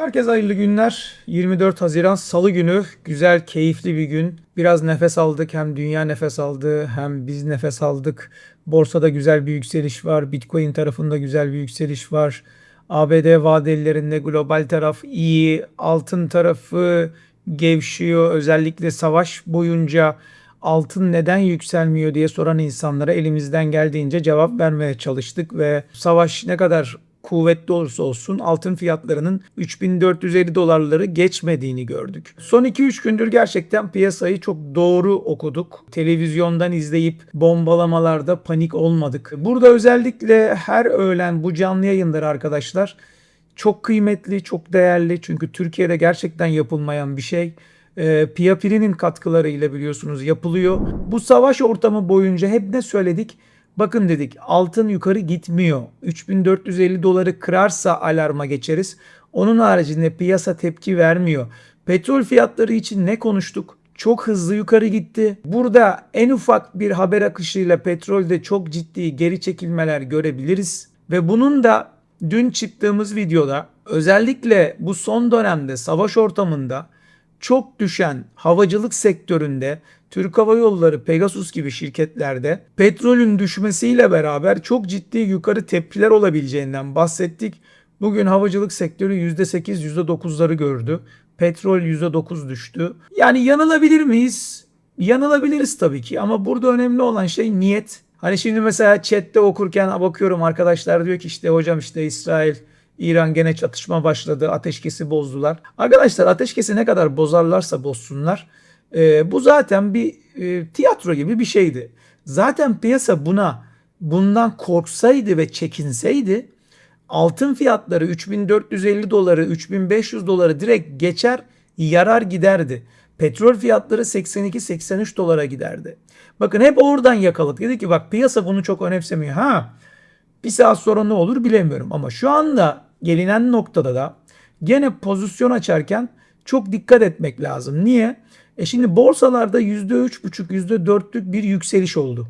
Herkese hayırlı günler. 24 Haziran Salı günü. Güzel, keyifli bir gün. Biraz nefes aldık. Hem dünya nefes aldı hem biz nefes aldık. Borsada güzel bir yükseliş var. Bitcoin tarafında güzel bir yükseliş var. ABD vadelilerinde global taraf iyi. Altın tarafı gevşiyor. Özellikle savaş boyunca altın neden yükselmiyor diye soran insanlara elimizden geldiğince cevap vermeye çalıştık ve savaş ne kadar kuvvetli olursa olsun altın fiyatlarının 3450 dolarları geçmediğini gördük. Son 2-3 gündür gerçekten piyasayı çok doğru okuduk. Televizyondan izleyip bombalamalarda panik olmadık. Burada özellikle her öğlen bu canlı yayınları arkadaşlar çok kıymetli, çok değerli. Çünkü Türkiye'de gerçekten yapılmayan bir şey. E, Piyapiri'nin katkılarıyla biliyorsunuz yapılıyor. Bu savaş ortamı boyunca hep ne söyledik? Bakın dedik altın yukarı gitmiyor. 3450 doları kırarsa alarma geçeriz. Onun haricinde piyasa tepki vermiyor. Petrol fiyatları için ne konuştuk? Çok hızlı yukarı gitti. Burada en ufak bir haber akışıyla petrolde çok ciddi geri çekilmeler görebiliriz. Ve bunun da dün çıktığımız videoda özellikle bu son dönemde savaş ortamında çok düşen havacılık sektöründe Türk Hava Yolları, Pegasus gibi şirketlerde petrolün düşmesiyle beraber çok ciddi yukarı tepkiler olabileceğinden bahsettik. Bugün havacılık sektörü %8, %9'ları gördü. Petrol %9 düştü. Yani yanılabilir miyiz? Yanılabiliriz tabii ki ama burada önemli olan şey niyet. Hani şimdi mesela chatte okurken bakıyorum arkadaşlar diyor ki işte hocam işte İsrail İran gene çatışma başladı. Ateşkesi bozdular. Arkadaşlar ateşkesi ne kadar bozarlarsa bozsunlar. E, bu zaten bir e, tiyatro gibi bir şeydi. Zaten piyasa buna bundan korksaydı ve çekinseydi altın fiyatları 3450 doları 3500 doları direkt geçer yarar giderdi. Petrol fiyatları 82-83 dolara giderdi. Bakın hep oradan yakaladık. Dedi ki bak piyasa bunu çok önemsemiyor. Ha bir saat sonra ne olur bilemiyorum. Ama şu anda gelinen noktada da gene pozisyon açarken çok dikkat etmek lazım. Niye? E şimdi borsalarda %3,5 %4'lük bir yükseliş oldu.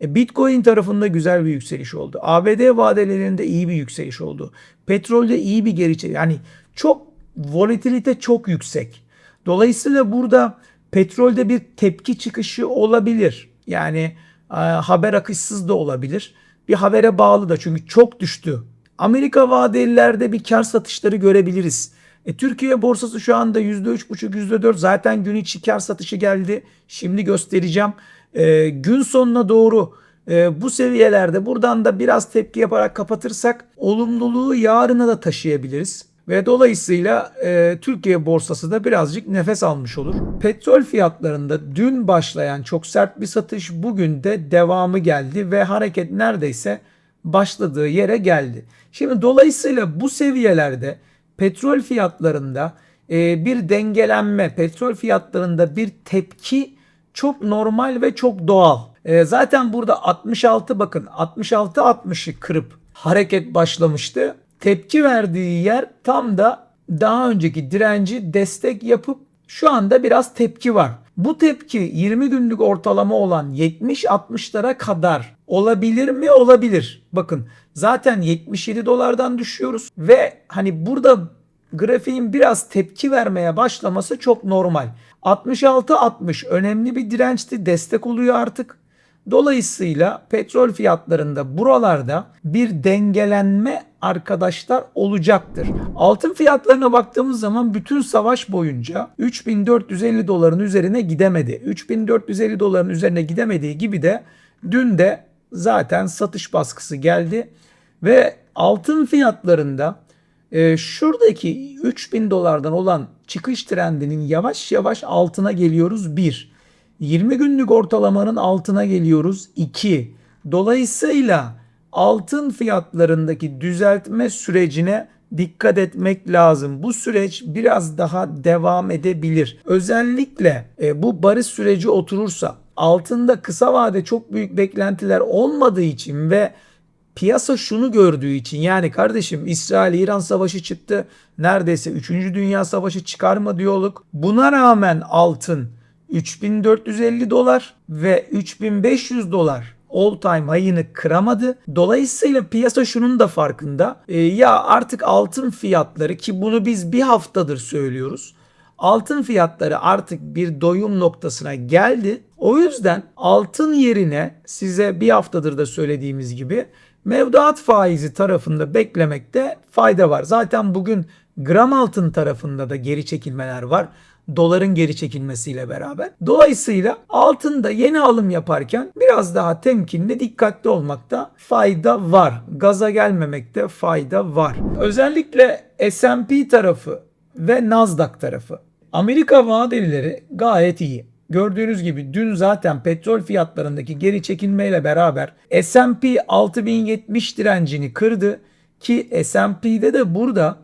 E Bitcoin tarafında güzel bir yükseliş oldu. ABD vadelerinde iyi bir yükseliş oldu. Petrolde iyi bir geri çekilme. Yani çok volatilite çok yüksek. Dolayısıyla burada petrolde bir tepki çıkışı olabilir. Yani e, haber akışsız da olabilir. Bir habere bağlı da çünkü çok düştü. Amerika vadelilerde bir kar satışları görebiliriz. E, Türkiye borsası şu anda %3,5 %4 zaten gün içi kar satışı geldi. Şimdi göstereceğim. E, gün sonuna doğru e, bu seviyelerde buradan da biraz tepki yaparak kapatırsak olumluluğu yarına da taşıyabiliriz. Ve dolayısıyla e, Türkiye borsası da birazcık nefes almış olur. Petrol fiyatlarında dün başlayan çok sert bir satış bugün de devamı geldi ve hareket neredeyse başladığı yere geldi. Şimdi dolayısıyla bu seviyelerde petrol fiyatlarında e, bir dengelenme, petrol fiyatlarında bir tepki çok normal ve çok doğal. E, zaten burada 66 bakın 66-60'ı kırıp hareket başlamıştı. Tepki verdiği yer tam da daha önceki direnci destek yapıp şu anda biraz tepki var. Bu tepki 20 günlük ortalama olan 70-60'lara kadar olabilir mi? Olabilir. Bakın zaten 77 dolardan düşüyoruz ve hani burada grafiğin biraz tepki vermeye başlaması çok normal. 66-60 önemli bir dirençti, destek oluyor artık. Dolayısıyla petrol fiyatlarında buralarda bir dengelenme arkadaşlar olacaktır. Altın fiyatlarına baktığımız zaman bütün savaş boyunca 3450 doların üzerine gidemedi. 3450 doların üzerine gidemediği gibi de dün de zaten satış baskısı geldi ve altın fiyatlarında e, şuradaki 3000 dolardan olan çıkış trendinin yavaş yavaş altına geliyoruz 1. 20 günlük ortalamanın altına geliyoruz 2. Dolayısıyla altın fiyatlarındaki düzeltme sürecine dikkat etmek lazım. Bu süreç biraz daha devam edebilir. Özellikle e, bu barış süreci oturursa altında kısa vade çok büyük beklentiler olmadığı için ve piyasa şunu gördüğü için yani kardeşim İsrail-İran savaşı çıktı. Neredeyse 3. Dünya Savaşı çıkar mı diyorduk. Buna rağmen altın 3450 dolar ve 3500 dolar all time high'ını kıramadı. Dolayısıyla piyasa şunun da farkında. E, ya artık altın fiyatları ki bunu biz bir haftadır söylüyoruz. Altın fiyatları artık bir doyum noktasına geldi. O yüzden altın yerine size bir haftadır da söylediğimiz gibi mevduat faizi tarafında beklemekte fayda var. Zaten bugün gram altın tarafında da geri çekilmeler var. Doların geri çekilmesiyle beraber. Dolayısıyla altında yeni alım yaparken biraz daha temkinli dikkatli olmakta fayda var. Gaza gelmemekte fayda var. Özellikle S&P tarafı ve Nasdaq tarafı. Amerika vadelileri gayet iyi. Gördüğünüz gibi dün zaten petrol fiyatlarındaki geri çekilmeyle beraber S&P 6070 direncini kırdı ki S&P'de de burada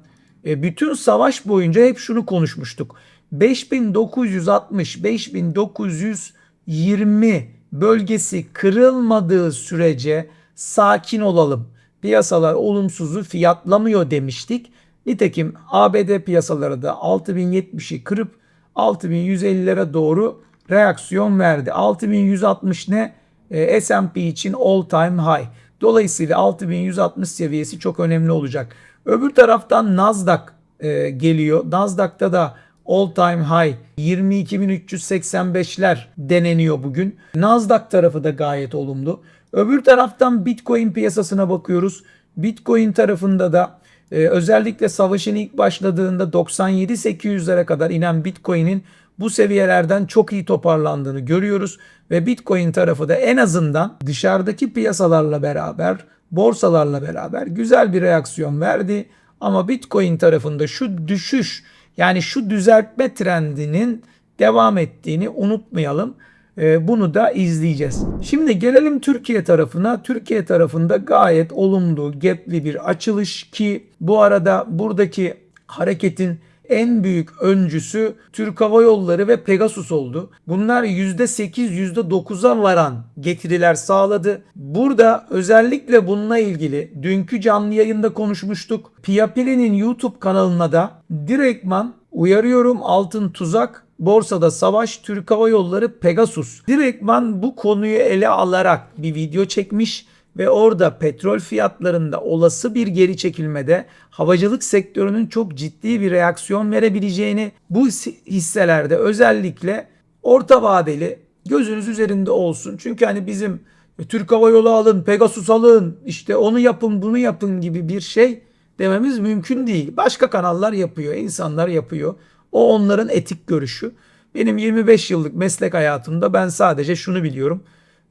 e, bütün savaş boyunca hep şunu konuşmuştuk. 5960 5920 bölgesi kırılmadığı sürece sakin olalım. Piyasalar olumsuzu fiyatlamıyor demiştik. Nitekim ABD piyasaları da 6070'i kırıp 6150'lere doğru reaksiyon verdi. 6160 ne? E, S&P için all time high. Dolayısıyla 6160 seviyesi çok önemli olacak. Öbür taraftan Nasdaq e, geliyor. Nasdaq'ta da all time high 22.385'ler deneniyor bugün. Nasdaq tarafı da gayet olumlu. Öbür taraftan Bitcoin piyasasına bakıyoruz. Bitcoin tarafında da ee, özellikle savaşın ilk başladığında 97-800'lere kadar inen Bitcoin'in bu seviyelerden çok iyi toparlandığını görüyoruz ve Bitcoin tarafı da en azından dışarıdaki piyasalarla beraber, borsalarla beraber güzel bir reaksiyon verdi. Ama Bitcoin tarafında şu düşüş yani şu düzeltme trendinin devam ettiğini unutmayalım. Ee, bunu da izleyeceğiz. Şimdi gelelim Türkiye tarafına. Türkiye tarafında gayet olumlu, gepli bir açılış ki bu arada buradaki hareketin en büyük öncüsü Türk Hava Yolları ve Pegasus oldu. Bunlar %8, %9'a varan getiriler sağladı. Burada özellikle bununla ilgili dünkü canlı yayında konuşmuştuk. Piyapili'nin YouTube kanalına da direktman uyarıyorum altın tuzak borsada savaş Türk Hava Yolları Pegasus. Direktman bu konuyu ele alarak bir video çekmiş ve orada petrol fiyatlarında olası bir geri çekilmede havacılık sektörünün çok ciddi bir reaksiyon verebileceğini bu hisselerde özellikle orta vadeli gözünüz üzerinde olsun. Çünkü hani bizim e, Türk Hava Yolu alın, Pegasus alın, işte onu yapın, bunu yapın gibi bir şey dememiz mümkün değil. Başka kanallar yapıyor, insanlar yapıyor. O onların etik görüşü. Benim 25 yıllık meslek hayatımda ben sadece şunu biliyorum.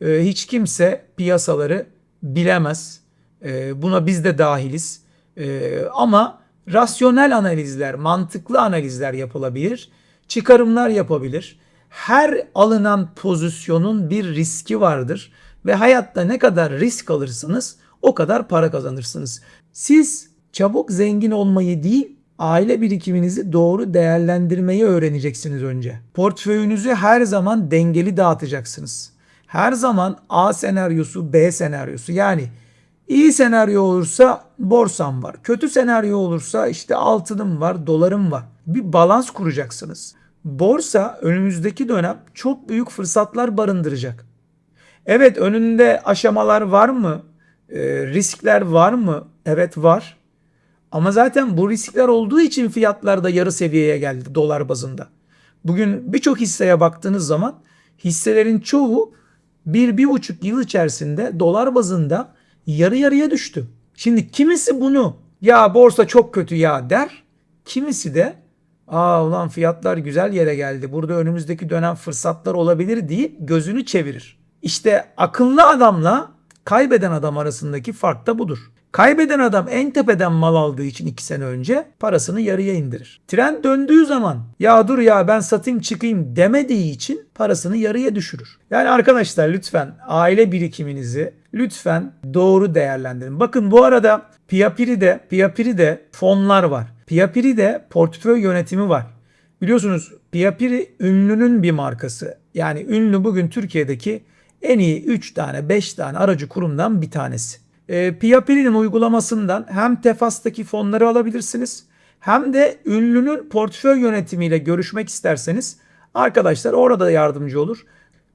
Ee, hiç kimse piyasaları bilemez. Ee, buna biz de dahiliz. Ee, ama rasyonel analizler, mantıklı analizler yapılabilir. Çıkarımlar yapabilir. Her alınan pozisyonun bir riski vardır ve hayatta ne kadar risk alırsanız o kadar para kazanırsınız. Siz çabuk zengin olmayı değil, aile birikiminizi doğru değerlendirmeyi öğreneceksiniz önce. Portföyünüzü her zaman dengeli dağıtacaksınız. Her zaman A senaryosu, B senaryosu yani iyi senaryo olursa borsam var. Kötü senaryo olursa işte altınım var, dolarım var. Bir balans kuracaksınız. Borsa önümüzdeki dönem çok büyük fırsatlar barındıracak. Evet önünde aşamalar var mı? E, riskler var mı? Evet var. Ama zaten bu riskler olduğu için fiyatlar da yarı seviyeye geldi dolar bazında. Bugün birçok hisseye baktığınız zaman hisselerin çoğu bir, bir buçuk yıl içerisinde dolar bazında yarı yarıya düştü. Şimdi kimisi bunu ya borsa çok kötü ya der. Kimisi de aa ulan fiyatlar güzel yere geldi. Burada önümüzdeki dönem fırsatlar olabilir diye gözünü çevirir. İşte akıllı adamla kaybeden adam arasındaki fark da budur. Kaybeden adam en tepeden mal aldığı için 2 sene önce parasını yarıya indirir. Trend döndüğü zaman ya dur ya ben satayım çıkayım demediği için parasını yarıya düşürür. Yani arkadaşlar lütfen aile birikiminizi lütfen doğru değerlendirin. Bakın bu arada Piyapiri'de, Piyapiri'de fonlar var. Piyapiri'de portföy yönetimi var. Biliyorsunuz Piyapiri ünlünün bir markası. Yani ünlü bugün Türkiye'deki en iyi 3 tane 5 tane aracı kurumdan bir tanesi e, Piyapiri'nin uygulamasından hem Tefas'taki fonları alabilirsiniz hem de ünlünün portföy yönetimiyle görüşmek isterseniz arkadaşlar orada da yardımcı olur.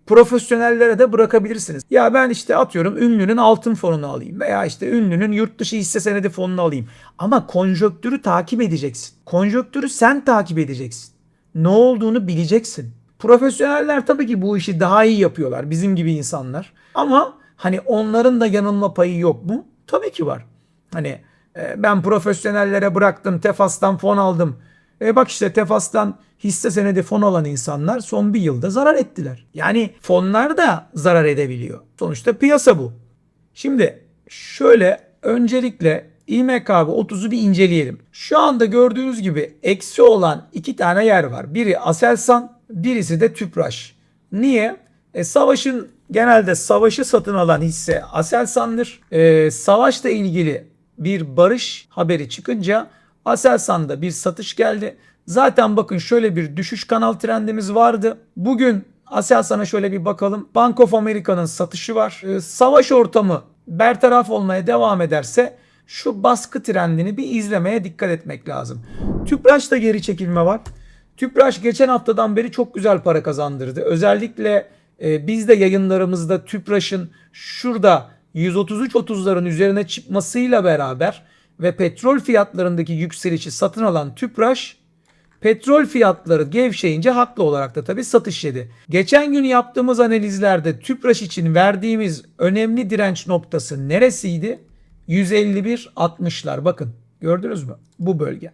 Profesyonellere de bırakabilirsiniz. Ya ben işte atıyorum ünlünün altın fonunu alayım veya işte ünlünün yurt dışı hisse senedi fonunu alayım. Ama konjonktürü takip edeceksin. Konjonktürü sen takip edeceksin. Ne olduğunu bileceksin. Profesyoneller tabii ki bu işi daha iyi yapıyorlar bizim gibi insanlar. Ama hani onların da yanılma payı yok mu? Tabii ki var. Hani e, ben profesyonellere bıraktım, Tefas'tan fon aldım. E bak işte Tefas'tan hisse senedi fon alan insanlar son bir yılda zarar ettiler. Yani fonlar da zarar edebiliyor. Sonuçta piyasa bu. Şimdi şöyle öncelikle İMKB 30'u bir inceleyelim. Şu anda gördüğünüz gibi eksi olan iki tane yer var. Biri Aselsan, birisi de Tüpraş. Niye? E, savaşın genelde savaşı satın alan hisse Aselsan'dır. E, savaşla ilgili bir barış haberi çıkınca Aselsan'da bir satış geldi. Zaten bakın şöyle bir düşüş kanal trendimiz vardı. Bugün Aselsan'a şöyle bir bakalım. Bank of America'nın satışı var. E, savaş ortamı bertaraf olmaya devam ederse şu baskı trendini bir izlemeye dikkat etmek lazım. Tüpraş'ta geri çekilme var. Tüpraş geçen haftadan beri çok güzel para kazandırdı. Özellikle e, biz de yayınlarımızda Tüpraş'ın şurada 133.30'ların üzerine çıkmasıyla beraber ve petrol fiyatlarındaki yükselişi satın alan Tüpraş petrol fiyatları gevşeyince haklı olarak da tabii satış yedi. Geçen gün yaptığımız analizlerde Tüpraş için verdiğimiz önemli direnç noktası neresiydi? 151.60'lar bakın gördünüz mü? Bu bölge.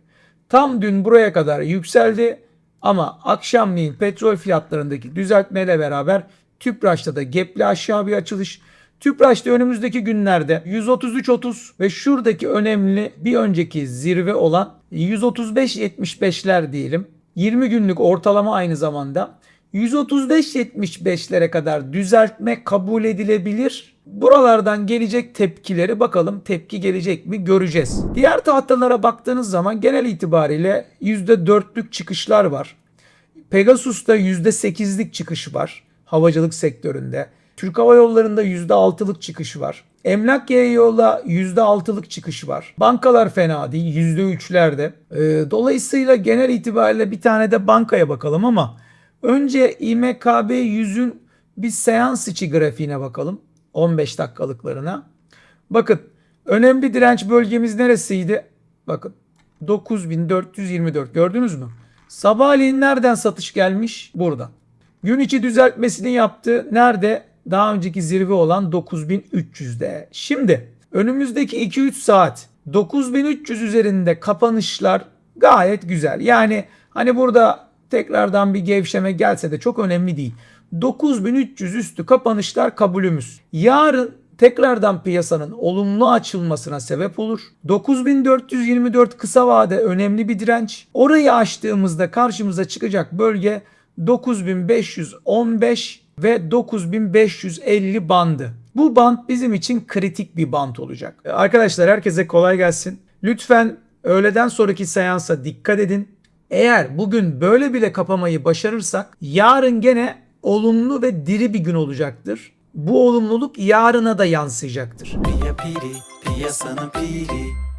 Tam dün buraya kadar yükseldi ama akşamleyin petrol fiyatlarındaki düzeltmeyle beraber Tüpraş'ta da gepli aşağı bir açılış. Tüpraş'ta önümüzdeki günlerde 133.30 ve şuradaki önemli bir önceki zirve olan 135.75'ler diyelim. 20 günlük ortalama aynı zamanda 135.75'lere kadar düzeltme kabul edilebilir. Buralardan gelecek tepkileri bakalım tepki gelecek mi göreceğiz. Diğer tahtalara baktığınız zaman genel itibariyle %4'lük çıkışlar var. Pegasus'ta %8'lik çıkış var havacılık sektöründe. Türk Hava Yolları'nda %6'lık çıkış var. Emlak yolda %6'lık çıkış var. Bankalar fena değil %3'lerde. Ee, dolayısıyla genel itibariyle bir tane de bankaya bakalım ama önce İMKB 100'ün bir seans içi grafiğine bakalım. 15 dakikalıklarına. Bakın önemli direnç bölgemiz neresiydi? Bakın 9424 gördünüz mü? Sabahleyin nereden satış gelmiş? Burada. Gün içi düzeltmesini yaptı. Nerede? Daha önceki zirve olan 9300'de. Şimdi önümüzdeki 2-3 saat 9300 üzerinde kapanışlar gayet güzel. Yani hani burada tekrardan bir gevşeme gelse de çok önemli değil. 9300 üstü kapanışlar kabulümüz. Yarın tekrardan piyasanın olumlu açılmasına sebep olur. 9424 kısa vade önemli bir direnç. Orayı aştığımızda karşımıza çıkacak bölge 9515 ve 9550 bandı. Bu band bizim için kritik bir band olacak. Arkadaşlar herkese kolay gelsin. Lütfen öğleden sonraki seansa dikkat edin. Eğer bugün böyle bile kapamayı başarırsak yarın gene olumlu ve diri bir gün olacaktır. Bu olumluluk yarına da yansıyacaktır. Piya piri, piyasanın piri